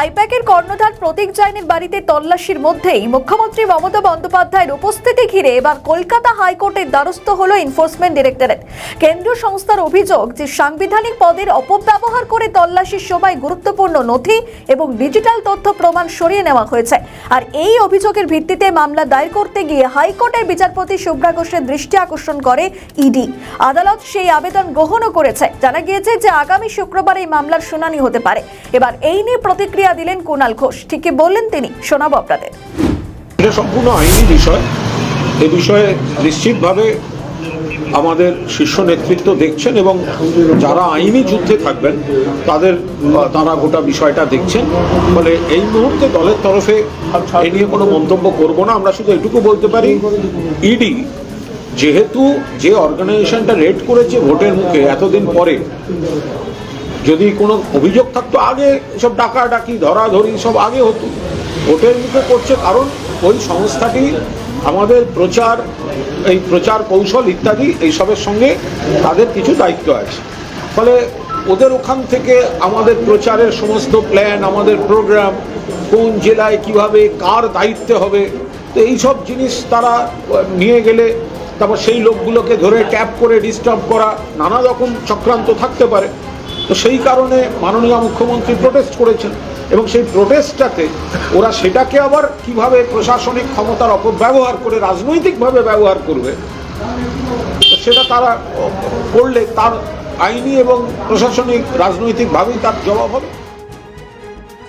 আইপ্যাকের কর্ণধার প্রতীক জৈনের বাড়িতে তল্লাশির মধ্যেই মুখ্যমন্ত্রী মমতা বন্দ্যোপাধ্যায়ের উপস্থিতি ঘিরে এবার কলকাতা হাইকোর্টের দ্বারস্থ হল এনফোর্সমেন্ট ডিরেক্টরেট। কেন্দ্রীয় সংস্থার অভিযোগ যে সাংবিধানিক পদের অপব্যবহার করে তল্লাশির সময় গুরুত্বপূর্ণ নথি এবং ডিজিটাল তথ্য প্রমাণ সরিয়ে নেওয়া হয়েছে। আর এই অভিযোগের ভিত্তিতে মামলা দায়ের করতে গিয়ে হাইকোর্টের বিচারপতি শুভ্রা ঘোষের দৃষ্টি আকর্ষণ করে ইডি। আদালত সেই আবেদন গ্রহণও করেছে। জানা গিয়েছে যে আগামী শুক্রবার এই মামলার শুনানি হতে পারে। এবার এই নিয়ে প্রতিক্রিয়া দিলেন কুণাল ঘোষ। ঠিকই বললেন তিনি। শোনাবো আপনাদের। এটা সম্পূর্ণ আইনি বিষয়। এ বিষয়ে নিশ্চিতভাবে আমাদের শীর্ষ নেতৃত্ব দেখছেন এবং যারা আইনি যুদ্ধে থাকবেন, তাদের তারা গোটা বিষয়টা দেখছেন। ফলে এই মুহূর্তে দলের তরফে এ নিয়ে কোনো মন্তব্য করব না। আমরা শুধু এটুকু বলতে পারি, ইডি যেহেতু যে অর্গানাইজেশনটা রেড করেছে ভোটের মুখে এতদিন পরে যদি কোনো অভিযোগ থাকতো, আগে সব ডাকাডাকি, ধরাধরি সব আগে হতো। ভোটের মুখে করছে কারণ ওই সংস্থাটি, আমাদের প্রচার, এই প্রচার কৌশল ইত্যাদি, এইসবের সঙ্গে তাদের কিছু দায়িত্ব আছে। ফলে ওদের ওখান থেকে আমাদের প্রচারের সমস্ত প্ল্যান আমাদের প্রোগ্রাম কোন জেলায় কীভাবে, কার দায়িত্বে হবে, তো এইসব জিনিস তারা নিয়ে গেলে, তারপর সেই লোকগুলোকে ধরে ট্যাপ করে ডিস্টার্ব করা, নানা রকম চক্রান্ত থাকতে পারে। তো সেই কারণে মাননীয় মুখ্যমন্ত্রী প্রোটেস্ট করেছেন এবং সেই প্রোটেস্টটাকে ওরা সেটাকে আবার কীভাবে প্রশাসনিক ক্ষমতার অপব্যবহার করে রাজনৈতিকভাবে ব্যবহার করবে সেটা তারা করলে তার আইনি এবং প্রশাসনিক রাজনৈতিকভাবেই তার জবাব হবে।